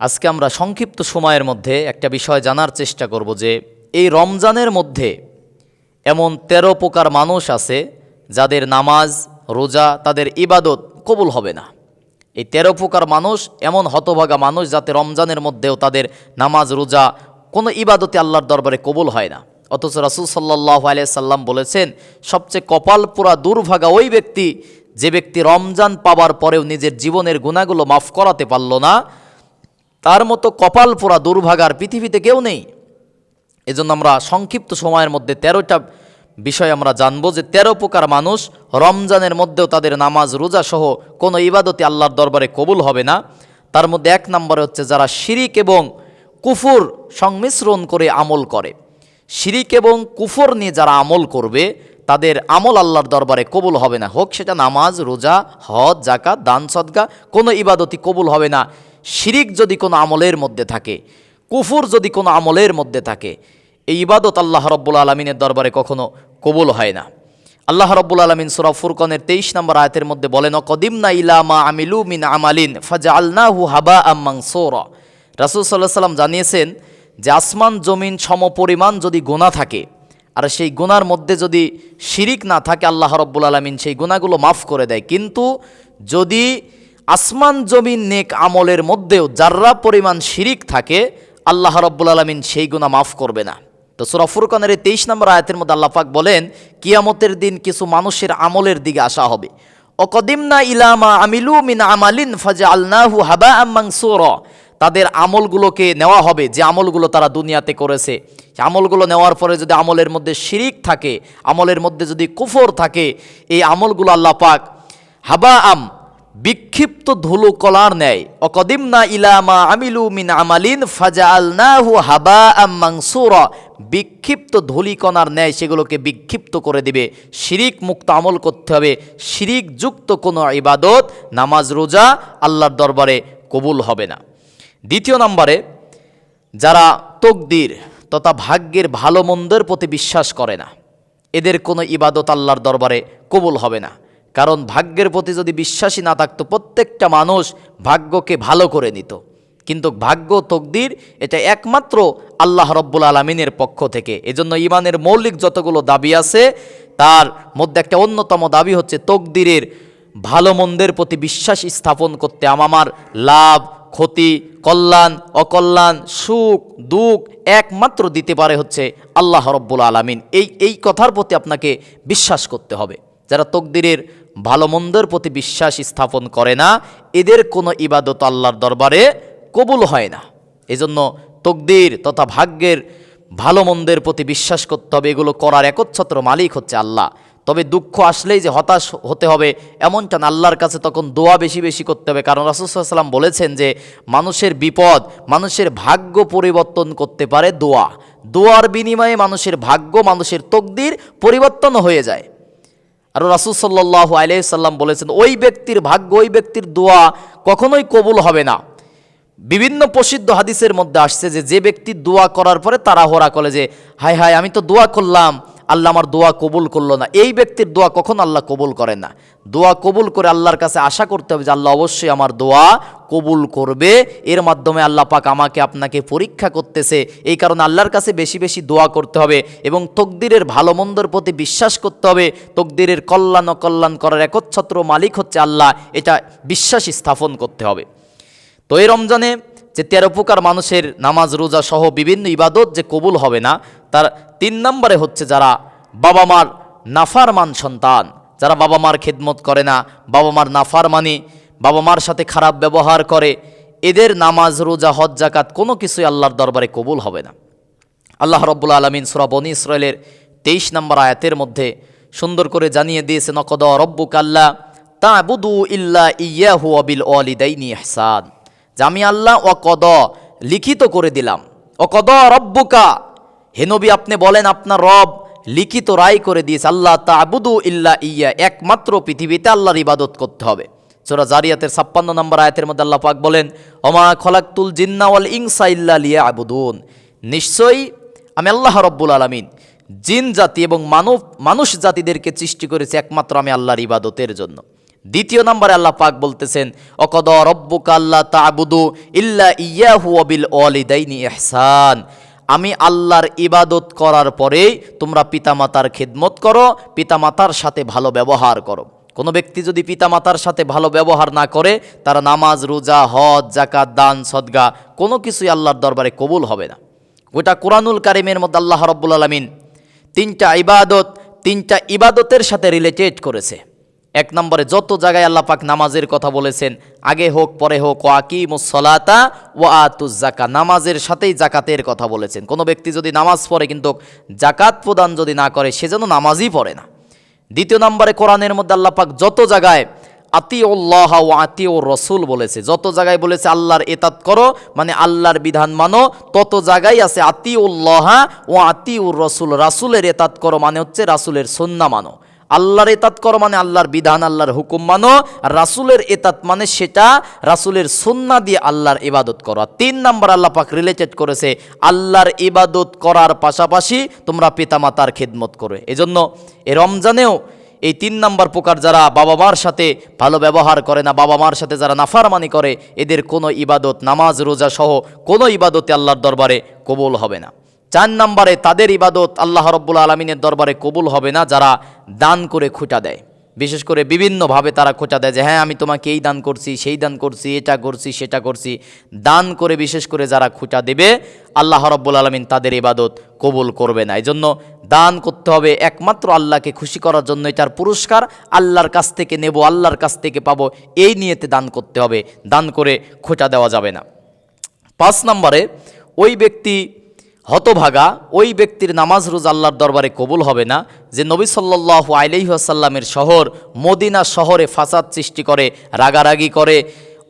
আজকে আমরা সংক্ষিপ্ত সময়ের মধ্যে একটা বিষয় জানার চেষ্টা করব যে এই রমজানের মধ্যে এমন তেরো প্রকার মানুষ আছে যাদের নামাজ, রোজা, তাদের ইবাদত কবুল হবে না। এই তেরো প্রকার মানুষ এমন হতভাগা মানুষ যাতে রমজানের মধ্যেও তাদের নামাজ, রোজা কোনো ইবাদতে আল্লাহর দরবারে কবুল হয় না। অথচ রাসুল সাল্লাহ সাল্লাম বলেছেন, সবচেয়ে কপাল পোড়া দুর্ভাগা ওই ব্যক্তি যে ব্যক্তি রমজান পাবার পরেও নিজের জীবনের গুণাগুলো মাফ করাতে পারল না তার মতো কপাল পোড়া দুর্ভাগার পৃথিবীতে কেউ নেই। এজন্য আমরা সংক্ষিপ্ত সময়ের মধ্যে তেরোটা বিষয় আমরা জানব যে তেরো প্রকার মানুষ রমজানের মধ্যেও তাদের নামাজ, রোজা সহ কোনো ইবাদতে আল্লাহর দরবারে কবুল হবে না। তার মধ্যে এক নম্বরে হচ্ছে যারা শিরিক এবং কুফুর সংমিশ্রণ করে আমল করে। শিরিক এবং কুফর নিয়ে যারা আমল করবে, তাদের আমল আল্লাহর দরবারে কবুল হবে না। হোক সেটা নামাজ, রোজা, হজ জাকাত দান, সদকা, কোনো ইবাদতি কবুল হবে না। শিরিক যদি কোনো আমলের মধ্যে থাকে, কুফুর যদি কোনো আমলের মধ্যে থাকে, এই ইবাদত আল্লাহ রব্বুল আলমিনের দরবারে কখনো কবুল হয় না। আল্লাহ রব্বুল আলমিন সুরা ফুরকনের তেইশ নম্বর আয়তের মধ্যে বলেন কদিমনা ইলামা আমিলু মিন আমালিন ফাজা আল্লাহু হাবা আম্মাং সোরা রাসুল সাল্লাহ সাল্লাম জানিয়েছেন যে, আসমান, জমিন, সমপরিমাণ যদি গোনা থাকে, আর সেই গুনার মধ্যে যদি শিরিক না থাকে, আল্লাহ রব্বুল আলমিন সেই গুণাগুলো মাফ করে দেয়। কিন্তু যদি আসমান জমিন নেক আমলের মধ্যেও যার্রা পরিমাণ শিরিক থাকে, আল্লাহ রব্বুল আলমিন সেই গুণা মাফ করবে না। তো সুরা ফুরকানের এই তেইশ নম্বর আয়াতের মধ্যে আল্লাহ পাক বলেন, কিয়ামতের দিন কিছু মানুষের আমলের দিকে আসা হবে। অকদিমনা ইলামা আমিলু মিন আমালিন ফাজা আল্লাহু হাবা আম্মাং তাদের আমলগুলোকে নেওয়া হবে, যে আমলগুলো তারা দুনিয়াতে করেছে। আমলগুলো নেওয়ার পরে যদি আমলের মধ্যে শিরিক থাকে, আমলের মধ্যে যদি কুফর থাকে, এই আমলগুলো আল্লাহ পাক হাবা আম বিক্ষিপ্ত ধুলো কলার ন্যায়। অকদিমনা ইলামা আমিলু মিন আমালিন ফাজা আলনাহু হাবা আম মাংসুরা বিক্ষিপ্ত ধুলিকণার ন্যায় সেগুলোকে বিক্ষিপ্ত করে দিবে। শিরিক মুক্ত আমল করতে হবে। শিরিক যুক্ত কোনো ইবাদত, নামাজ, রোজা আল্লাহর দরবারে কবুল হবে না। দ্বিতীয় নম্বরে, যারা তকদির তথা ভাগ্যের ভালো মন্দের প্রতি বিশ্বাস করে না, এদের কোনো ইবাদত আল্লাহর দরবারে কবুল হবে না। কারণ ভাগ্যের প্রতি যদি বিশ্বাসী না থাকতো, প্রত্যেকটা মানুষ ভাগ্যকে ভালো করে নিত। কিন্তু ভাগ্য তকদির, এটা একমাত্র আল্লাহ রব্বুল আলমিনের পক্ষ থেকে। এজন্য ইমানের মৌলিক যতগুলো দাবি আছে, তার মধ্যে একটা অন্যতম দাবি হচ্ছে তকদিরের ভালো মন্দের প্রতি বিশ্বাস স্থাপন করতে আমার লাভ, ক্ষতি, কল্যাণ, অকল্যাণ, সুখ, দুঃখ একমাত্র দিতে পারে হচ্ছে আল্লাহ রব্বুল আলমিন। এই এই কথার প্রতি আপনাকে বিশ্বাস করতে হবে। যারা তকদিরের ভালো মন্দের প্রতি বিশ্বাস স্থাপন করে না, এদের কোনো ইবাদত আল্লাহর দরবারে কবুল হয় না। এজন্য তকদির তথা ভাগ্যের ভালো মন্দের প্রতি বিশ্বাস করতে হবে, এগুলো করার একচ্ছত্র মালিক হচ্ছে আল্লাহ। তবে দুঃখ আসলেই যে হতাশ হতে হবে এমনটা আল্লাহর কাছে তখন দোয়া বেশি বেশি করতে হবে। কারণ রাসুসাল্লাম বলেছেন যে, মানুষের বিপদ মানুষের ভাগ্য পরিবর্তন করতে পারে দোয়া। দোয়ার বিনিময়ে মানুষের ভাগ্য, মানুষের তকদির পরিবর্তন হয়ে যায়। আর রাসুল সাল্লাহ আলাইসাল্লাম বলেছেন, ওই ব্যক্তির ভাগ্য, ওই ব্যক্তির দোয়া কখনোই কবুল হবে না। বিভিন্ন প্রসিদ্ধ হাদিসের মধ্যে আসছে যে যে ব্যক্তি দোয়া করার পরে তারা হোরা করে যে, হায় হায়, আমি তো দোয়া করলাম। আল্লাহ আমার দোয়া কবুল করল না। এই ব্যক্তির দোয়া কখন আল্লাহ কবুল করে না। দোয়া কবুল করে আল্লাহর কাছে আশা করতে হবে যে আল্লাহ অবশ্যই আমার দোয়া কবুল করবে। এর মাধ্যমে আল্লাহ পাক আমাকে আপনাকে পরীক্ষা করতেছে। এই কারণে আল্লাহর কাছে বেশি বেশি দোয়া করতে হবে এবং তকদিরের ভালো মন্দর প্রতি বিশ্বাস করতে হবে। তকদিরের কল্যাণ অকল্যাণ করার একচ্ছত্র মালিক হচ্ছে আল্লাহ। এটা বিশ্বাস স্থাপন করতে হবে। তো এই রমজানে যে তেরো প্রকার মানুষের নামাজ, রোজা সহ বিভিন্ন ইবাদত যে কবুল হবে না, তার তিন নম্বরে হচ্ছে যারা বাবা মার নাফারমান সন্তান, যারা বাবা মার খেদমত করে না, বাবা মার নাফার নাফারমানি, বাবা মার সাথে খারাপ ব্যবহার করে, এদের নামাজ, রোজা, হজ জাকাত কোনো কিছুই আল্লাহর দরবারে কবুল হবে না। আল্লাহ রব্বুল আলমিন সুরা বনি ইসরায়েলের তেইশ নম্বর আয়াতের মধ্যে সুন্দর করে জানিয়ে দিয়েছে, নকদ রব্বুক আল্লাহ তা বুদু ইল্লা ইয়াহু অবিল ওয়ালিদাইনি ইহসান। যে আমি আল্লাহ অকদ লিখিত করে দিলাম। অকদ রব্বুকা হেনবি আপনি বলেন আপনার রব লিখিত রায় করে দিয়েছে। আল্লাহ তাবুদু ইল্লা ইয়া, একমাত্র পৃথিবীতে আল্লাহর ইবাদত করতে হবে। সোরা জারিয়াতের ছাপ্পান্ন নম্বর আয়াতের মধ্যে আল্লাহ পাক বলেন অমা খলাক্তুল জিন্নাওয়াল ইংসা ইল্লা লিয়া আবুদুন নিশ্চয়ই আমি আল্লাহ রব্বুল আলমিন জিন জাতি এবং মানব, মানুষ জাতিদেরকে সৃষ্টি করেছে একমাত্র আমি আল্লাহর ইবাদতের জন্য। দ্বিতীয় নম্বরে আল্লাহ পাক বলতেছেন অকদ রব্বুকা আল্লাহ তাবুদু ইল্লা ইয়াহু ওয়াবিল ওয়ালিদাইনি ইহসান। আমি আল্লাহর ইবাদত করার পরেই তোমরা পিতামাতার খেদমত করো, পিতামাতার সাথে ভালো ব্যবহার করো। কোনো ব্যক্তি যদি পিতামাতার সাথে ভালো ব্যবহার না করে, তারা নামাজ, রোজা, হজ জাকাত দান, সদগা, কোনো কিছুই আল্লাহর দরবারে কবুল হবে না। গোটা কোরআনুল কারিমের মধ্যে আল্লাহ রব্বুল আলমিন তিনটা ইবাদত, তিনটা ইবাদতের সাথে রিলেটেড করেছে। এক নম্বরে, যত জায়গায় আল্লাহ পাক নামাজের কথা বলেছেন, আগে হোক, পরে হোক ও আকিমুসলাতা ও আতুজ জাকা নামাজের সাথেই জাকাতের কথা বলেছেন। কোনো ব্যক্তি যদি নামাজ পড়ে কিন্তু জাকাত প্রদান যদি না করে, সে যেন নামাজই পড়ে না। দ্বিতীয় নম্বরে, কোরআনের মধ্যে আল্লাহ পাক যত জায়গায় আতিউল্লাহ ও আতি আতিউ রসুল বলেছে, যত জায়গায় বলেছে আল্লাহর এতাত করো মানে আল্লাহর বিধান মানো, তত জায়গায় আছে আতিউল্লাহ ও আতিউর রসুল। রাসুলের এতাত করো মানে হচ্ছে রাসুলের সন্না মানো। আল্লাহর এতাত করো মানে আল্লাহর বিধান, আল্লাহর হুকুম মানো রাসুলের এতাত মানে সেটা রাসুলের সন্না দিয়ে আল্লাহর ইবাদত করো। তিন নাম্বার আল্লাহ পাক রিলেটেড করেছে, আল্লাহর ইবাদত করার পাশাপাশি তোমরা পিতামাতার খেদমত করো। এজন্য এ রমজানেও এই তিন নাম্বার প্রকার যারা বাবা মার সাথে ভালো ব্যবহার করে না বাবা মার সাথে যারা নাফারমানি করে, এদের কোনো ইবাদত, নামাজ, রোজা সহ কোনো ইবাদতে আল্লাহর দরবারে কবুল হবে না। চার নম্বরে তাদের ইবাদত আল্লাহ রব্বুল আলমিনের দরবারে কবুল হবে না, যারা দান করে খুঁটা দেয়। বিশেষ করে বিভিন্নভাবে তারা খোঁচা দেয় যে হ্যাঁ আমি তোমাকে এই দান করছি, সেই দান করছি, এটা করছি, সেটা করছি। দান করে বিশেষ করে যারা খুঁটা দেবে, আল্লাহ রব্বুল আলমিন তাদের ইবাদত কবুল করবে না। এই জন্য দান করতে হবে একমাত্র আল্লাহকে খুশি করার জন্য, এটার পুরস্কার আল্লাহর কাছ থেকে নেব, আল্লাহর কাছ থেকে পাবো, এই নিয়েতে দান করতে হবে। দান করে খোঁটা দেওয়া যাবে না। পাঁচ নম্বরে ওই ব্যক্তি হতভাগা, ওই ব্যক্তির নামাজ রোজ আল্লাহর দরবারে কবুল হবে না, যে নবী সাল্লাহ আলাইসাল্লামের শহর, মদিনা শহরে ফাসাদ সৃষ্টি করে, রাগারাগি করে,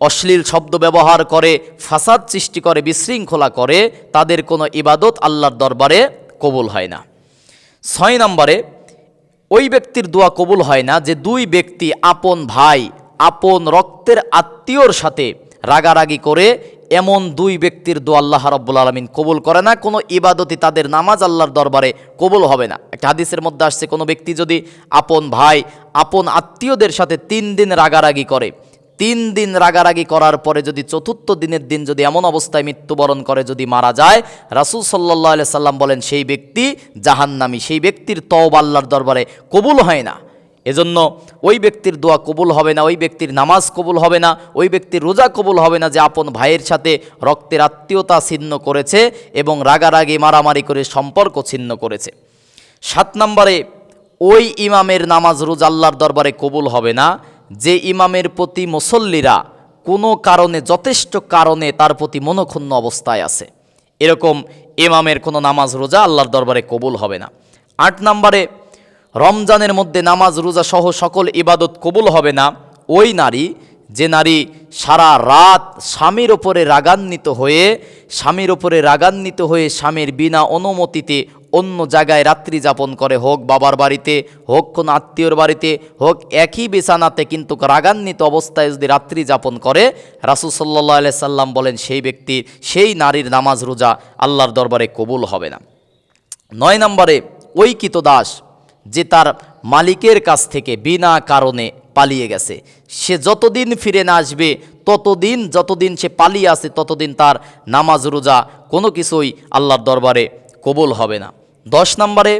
অশ্লীল শব্দ ব্যবহার করে, ফাসাদ সৃষ্টি করে, বিশৃঙ্খলা করে, তাদের কোনো ইবাদত আল্লাহর দরবারে কবুল হয় না। ছয় নম্বরে, ওই ব্যক্তির দোয়া কবুল হয় না, যে দুই ব্যক্তি আপন ভাই, আপন রক্তের আত্মীয়র সাথে রাগারাগি করে এমন দুই ব্যক্তির দোয়া আল্লাহ রব্বুল আলমিন কবুল করে না। কোনো ইবাদতি তাদের নামাজ আল্লাহর দরবারে কবুল হবে না। একটা হাদিসের মধ্যে আসছে, কোনো ব্যক্তি যদি আপন ভাই, আপন আত্মীয়দের সাথে তিন দিন রাগারাগি করে, তিন দিন রাগারাগি করার পরে যদি চতুর্থ দিনের দিন যদি এমন অবস্থায় মৃত্যুবরণ করে, যদি মারা যায়, রাসুল সাল্লাহ সাল্লাম বলেন, সেই ব্যক্তি জাহান্নামি, সেই ব্যক্তির তওব আল্লাহর দরবারে কবুল হয় না। এজন্য ওই ব্যক্তির দোয়া কবুল হবে না, ওই ব্যক্তির নামাজ কবুল হবে না, ওই ব্যক্তির রোজা কবুল হবে না যে আপন ভাইয়ের সাথে রক্তের আত্মীয়তা ছিন্ন করেছে এবং রাগারাগি, মারামারি করে সম্পর্ক ছিন্ন করেছে। সাত নম্বরে, ওই ইমামের নামাজ রোজা আল্লাহর দরবারে কবুল হবে না যে ইমামের প্রতি মুসল্লিরা কোনো কারণে, যথেষ্ট কারণে তার প্রতি মনক্ষুণ্ণ অবস্থায় আছে। এরকম ইমামের কোনো নামাজ রোজা আল্লাহর দরবারে কবুল হবে না। আট নম্বরে রমজানের মধ্যে নামাজ, রোজা সহ সকল ইবাদত কবুল হবে না। ওই নারী, যে নারী সারা রাত স্বামীর ওপরে রাগান্বিত হয়ে, স্বামীর ওপরে রাগান্বিত হয়ে স্বামীর বিনা অনুমতিতে অন্য জায়গায় রাত্রি যাপন করে, হোক বাবার বাড়িতে, হোক কোনো আত্মীয়র বাড়িতে, হোক একই বিছানাতে কিন্তু রাগান্বিত অবস্থায় যদি রাত্রি যাপন করে, রাসুল সাল্লাহ সাল্লাম বলেন, সেই ব্যক্তি, সেই নারীর নামাজ, রোজা আল্লাহর দরবারে কবুল হবে না। নয় নম্বরে, ঐকিত দাস। যে তার মালিকের কাছ থেকে বিনা কারণে পালিয়ে গেছে। সে যতদিন ফিরে না আসবে, ততদিন, যতদিন সে পালিয়ে আসে, ততদিন তার নামাজ রোজা কোনো কিছুই আল্লাহর দরবারে কবুল হবে না। দশ নম্বরে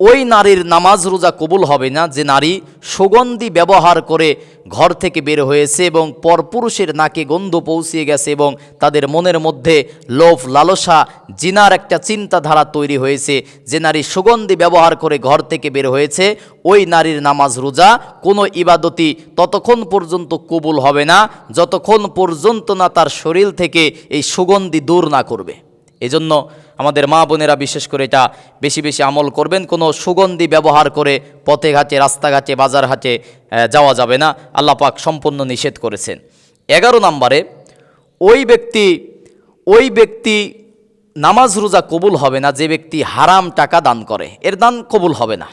ওই নারীর নামাজ রোজা কবুল হবে না, যে নারী সুগন্ধি ব্যবহার করে ঘর থেকে বের হয়েছে এবং পরপুরুষের নাকে গন্ধ পৌঁছিয়ে গেছে এবং তাদের মনের মধ্যে লোভ, লালসা, জিনার একটা চিন্তাধারা তৈরি হয়েছে, যে নারী সুগন্ধি ব্যবহার করে ঘর থেকে বের হয়েছে, ওই নারীর নামাজ রোজা কোনো ইবাদতি ততক্ষণ পর্যন্ত কবুল হবে না, যতক্ষণ পর্যন্ত না তার শরীর থেকে এই সুগন্ধি দূর না করবে। এজন্য আমাদের মা বোনেরা বিশেষ করে এটা বেশি বেশি আমল করবেন। কোনো সুগন্ধি ব্যবহার করে পথে ঘাটে রাস্তাঘাটে বাজার হাটে যাওয়া যাবে না। আল্লাহ পাক সম্পূর্ণ নিষেধ করেছেন। এগারো নম্বরে, ওই ব্যক্তি ওই ব্যক্তি নামাজ রোজা কবুল হবে না যে ব্যক্তি হারাম টাকা দান করে। এর দান কবুল হবে না।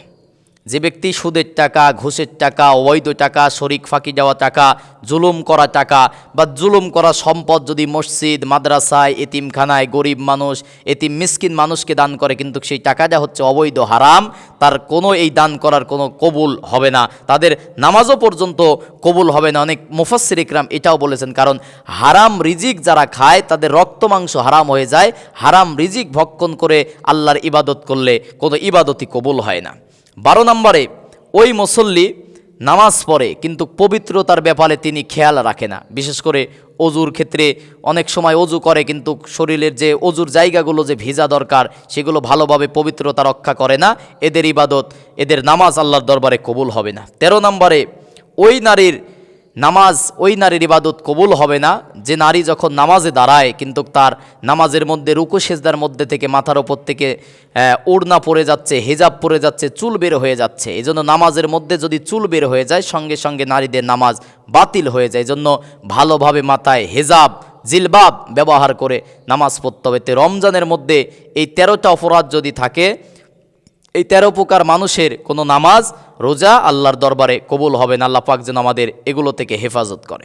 যে ব্যক্তি সুদের টাকা, ঘুষের টাকা, অবৈধ টাকা, শরিক ফাঁকি দেওয়া টাকা, জুলুম করা টাকা বা জুলুম করা সম্পদ যদি মসজিদ, মাদ্রাসায়, এতিমখানায় গরিব মানুষ, এতিম মিসকিন মানুষকে দান করে কিন্তু সেই টাকাটা হচ্ছে অবৈধ, হারাম, তার কোনো এই দান করার কোনো কবুল হবে না। তাদের নামাজও পর্যন্ত কবুল হবে না। অনেক মুফাসির ইকরাম এটাও বলেছেন, কারণ হারাম রিজিক যারা খায়, তাদের রক্ত মাংস হারাম হয়ে যায়। হারাম রিজিক ভক্ষণ করে আল্লাহর ইবাদত করলে কোনো ইবাদতই কবুল হয় না। বারো নম্বরে, ওই মুসল্লি নামাজ পড়ে, কিন্তু পবিত্রতার ব্যাপারে তিনি খেয়াল রাখে না। বিশেষ করে অজুর ক্ষেত্রে অনেক সময় অজু করে, কিন্তু শরীরের যে অজুর জায়গাগুলো যে ভিজা দরকার, সেগুলো ভালোভাবে পবিত্রতা রক্ষা করে না। এদের ইবাদত, এদের নামাজ আল্লাহর দরবারে কবুল হবে না। তেরো নম্বরে, ওই নারীর নামাজ, ওই নারীর ইবাদত কবুল হবে না। যে নারী যখন নামাজে দাঁড়ায়, কিন্তু তার নামাজের মধ্যে রুকু সেজদার মধ্যে থেকে মাথার ওপর থেকে ওড়না পড়ে যাচ্ছে, হেজাব পড়ে যাচ্ছে, চুল বের হয়ে যাচ্ছে। এই জন্য নামাজের মধ্যে যদি চুল বের হয়ে যায়, সঙ্গে সঙ্গে নারীদের নামাজ বাতিল হয়ে যায়। জন্য ভালোভাবে মাথায় হেজাব, জিলবাব ব্যবহার করে নামাজ পড়তে হবে। তে রমজানের মধ্যে এই তেরোটা অপরাধ যদি থাকে এই তেরো প্রকার মানুষের কোনো নামাজ, রোজা আল্লাহর দরবারে কবুল হবে না। আল্লাহ পাক যেন আমাদের এগুলো থেকে হেফাজত করে।